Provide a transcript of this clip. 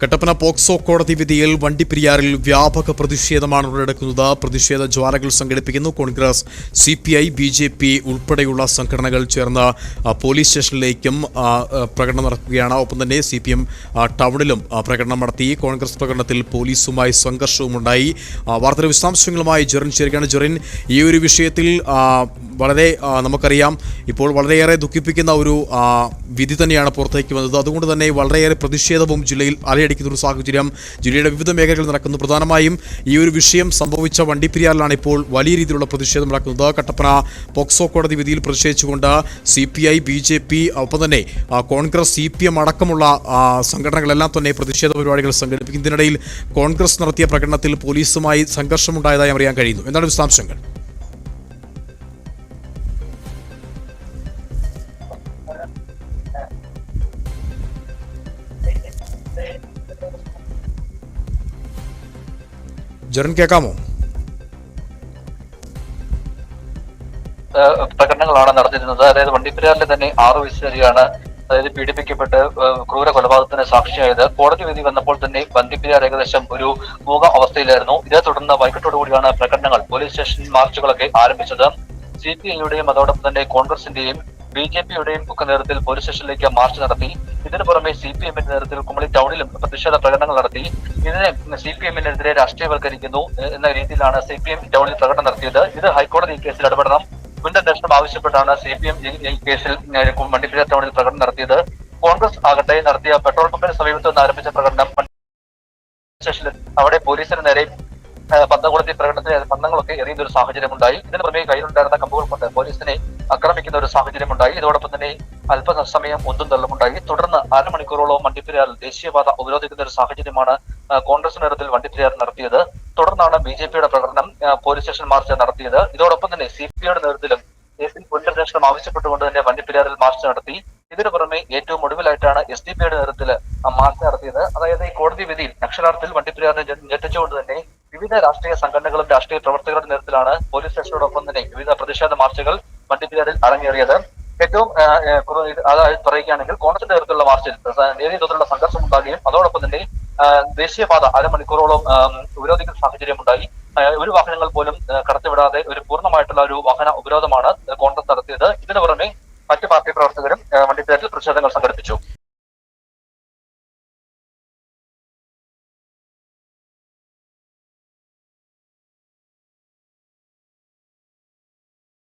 Kattappana POCSO കോടതി വിധിയിൽ വണ്ടിപ്പെരിയാറിൽ വ്യാപക പ്രതിഷേധമാണ് ഉടലെടുക്കുന്നത് പ്രതിഷേധ ജ്വാലകൾ സംഘടിപ്പിക്കുന്നു. Congress C P I B J P ഉൾപ്പെടെയുള്ള സംഘടനകൾ ചേർന്ന് പോലീസ് സ്റ്റേഷനിലേക്കും പ്രകടനം നടക്കുകയാണ്. ഒപ്പം തന്നെ സി പി എം ടൗണിലും പ്രകടനം നടത്തി. കോൺഗ്രസ് പ്രകടനത്തിൽ പോലീസുമായി സംഘർഷവും ഉണ്ടായി വാർത്തയുടെ വിശദാംശങ്ങളുമായി ജെറിൻ ചേരുകയാണ്. ജെറിൻ ഈ ഒരു വിഷയത്തിൽ വളരെ നമുക്കറിയാം ഇപ്പോൾ വളരെയേറെ ദുഃഖിപ്പിക്കുന്ന ഒരു വിധി തന്നെയാണ് പുറത്തേക്ക് വന്നത്. അതുകൊണ്ട് തന്നെ വളരെയേറെ പ്രതിഷേധവും ജില്ലയിൽ അലയടിക്കുന്ന ഒരു സാഹചര്യം. ജില്ലയുടെ വിവിധ മേഖലകളിൽ നടക്കുന്നു. പ്രധാനമായും ഈ ഒരു വിഷയം സംഭവിച്ച വണ്ടിപ്പെരിയാറിലാണ് ഇപ്പോൾ വലിയ രീതിയിലുള്ള പ്രതിഷേധം നടക്കുന്നത്. കട്ടപ്പന പോക്സോ കോടതി വിധിയിൽ പ്രതിഷേധിച്ചുകൊണ്ട് C P I B J P ഒപ്പം തന്നെ കോൺഗ്രസ് സി പി എം അടക്കമുള്ള സംഘടനകളെല്ലാം തന്നെ പ്രതിഷേധ പരിപാടികൾ സംഘടിപ്പിക്കുന്നതിനിടയിൽ കോൺഗ്രസ് നടത്തിയ പ്രകടനത്തിൽ പോലീസുമായി സംഘർഷമുണ്ടായതായി അറിയാൻ കഴിയുന്നു. എന്താണ് വിശദാംശങ്ങൾ? ജെറിൻ കേൾക്കാമോ പ്രകടനങ്ങളാണ് നടത്തിയിരുന്നത് അതായത് വണ്ടിപ്പെരിയാറിലെ തന്നെ ആറു വയസ്സുകാരിയാണ് അതായത് പീഡിപ്പിക്കപ്പെട്ട് ക്രൂര കൊലപാതകത്തിന് സാക്ഷിയായത്. കോടതി വിധി വന്നപ്പോൾ തന്നെ വണ്ടിപ്പെരിയാർ ഏകദേശം ഒരു മൂക അവസ്ഥയിലായിരുന്നു. ഇതേ തുടർന്ന് വൈകിട്ടോടുകൂടിയാണ് പ്രകടനങ്ങൾ. പോലീസ് സ്റ്റേഷൻ മാർച്ചുകളൊക്കെ ആരംഭിച്ചത്. സി പി ഐയുടെയും അതോടൊപ്പം തന്നെ കോൺഗ്രസിന്റെയും ബി ജെ പിയുടെയും ഒക്കെ നേതൃത്വത്തിൽ പോലീസ് സ്റ്റേഷനിലേക്ക് മാർച്ച് നടത്തി. ഇതിനു പുറമെ സി പി എമ്മിന്റെ നേതൃത്വത്തിൽ കുമളി ടൗണിലും പ്രതിഷേധ പ്രകടനങ്ങൾ നടത്തി. ഇതിനെ സി പി എമ്മിനെതിരെ രാഷ്ട്രീയവൽക്കരിക്കുന്നു എന്ന രീതിയിലാണ് സി പി എം ടൗണിൽ പ്രകടനം നടത്തിയത്. ഇത് ഹൈക്കോടതി കേസിൽ ഇടപെടണം. പുനരന്വേഷണം ആവശ്യപ്പെട്ടാണ് സി പി എം കേസിൽ വണ്ടിപ്പെരിയാർ ടൗണിൽ പ്രകടനം നടത്തിയത്. കോൺഗ്രസ് ആകട്ടെ നടത്തിയ പെട്രോൾ പമ്പിന് സമീപത്ത് നിന്ന് ആരംഭിച്ച പ്രകടനം അവിടെ പോലീസിന് നേരെ ഏഹ്, പന്തം കൊളുത്തി പ്രകടനത്തിന് പന്തങ്ങളൊക്കെ എറിയുന്ന ഒരു സാഹചര്യം ഉണ്ടായി ഇതിന് പുറമെ കയ്യിലുണ്ടായിരുന്ന കമ്പുകൾ കൊണ്ട് പോലീസിനെ ആക്രമിക്കുന്ന ഒരു സാഹചര്യം ഉണ്ടായി ഇതോടൊപ്പം തന്നെ അല്പസമയം ഒന്നും തള്ളുമുണ്ടായി. തുടർന്ന് അരമണിക്കൂറോളം വണ്ടിപ്പെരിയാറിൽ ദേശീയപാത ഉപരോധിക്കുന്ന ഒരു സാഹചര്യമാണ് കോൺഗ്രസ് നേതൃത്വത്തിൽ വണ്ടിപ്പെരിയാർ നടത്തിയത്. തുടർന്നാണ് ബി ജെ പിയുടെ പ്രകടനം പോലീസ് സ്റ്റേഷൻ മാർച്ച് നടത്തിയത്. ഇതോടൊപ്പം തന്നെ സി പി ഐയുടെ നേതൃത്വത്തിലും കേസിൽ പുനരന്വേഷണം ആവശ്യപ്പെട്ടുകൊണ്ട് തന്നെ വണ്ടിപ്പെരിയാറിൽ മാർച്ച് നടത്തി. ഇതിനു പുറമെ ഏറ്റവും ഒടുവിലായിട്ടാണ് എസ് ഡി പിയുടെ നേതൃത്വത്തിൽ മാർച്ച് നടത്തിയത്. അതായത് ഈ കോടതി വിധിയിൽ അക്ഷരാർത്ഥത്തിൽ വണ്ടിപ്പെരിയാറിനെ ഞെട്ടിച്ചുകൊണ്ട് തന്നെ വിവിധ രാഷ്ട്രീയ സംഘടനകളും രാഷ്ട്രീയ പ്രവർത്തകരുടെ നേതൃത്വത്തിലാണ് പോലീസ് സ്റ്റേഷനോടൊപ്പം തന്നെ വിവിധ പ്രതിഷേധ മാർച്ചുകൾ വണ്ടിപ്പെരിയാറിൽ അരങ്ങേറിയത് ഏറ്റവും അതായത് പറയുകയാണെങ്കിൽ കോൺഗ്രസിന്റെ നേതൃത്വത്തിലുള്ള മാർച്ചിൽ നേരിയ തോതിലുള്ള സംഘർഷം ഉണ്ടാകുകയും അതോടൊപ്പം തന്നെ ദേശീയപാത അരമണിക്കൂറോളം ഉപരോധിക്കുന്ന സാഹചര്യം ഉണ്ടായി. ഒരു വാഹനങ്ങൾ പോലും കടത്തിവിടാതെ ഒരു പൂർണമായിട്ടുള്ള ഒരു വാഹന ഉപരോധമാണ് കോൺഗ്രസ് നടത്തിയത്. ഇതിനു പുറമെ മറ്റു പാർട്ടി പ്രവർത്തകരും വണ്ടിപ്പേരിൽ പ്രതിഷേധങ്ങൾ സംഘടിപ്പിച്ചു.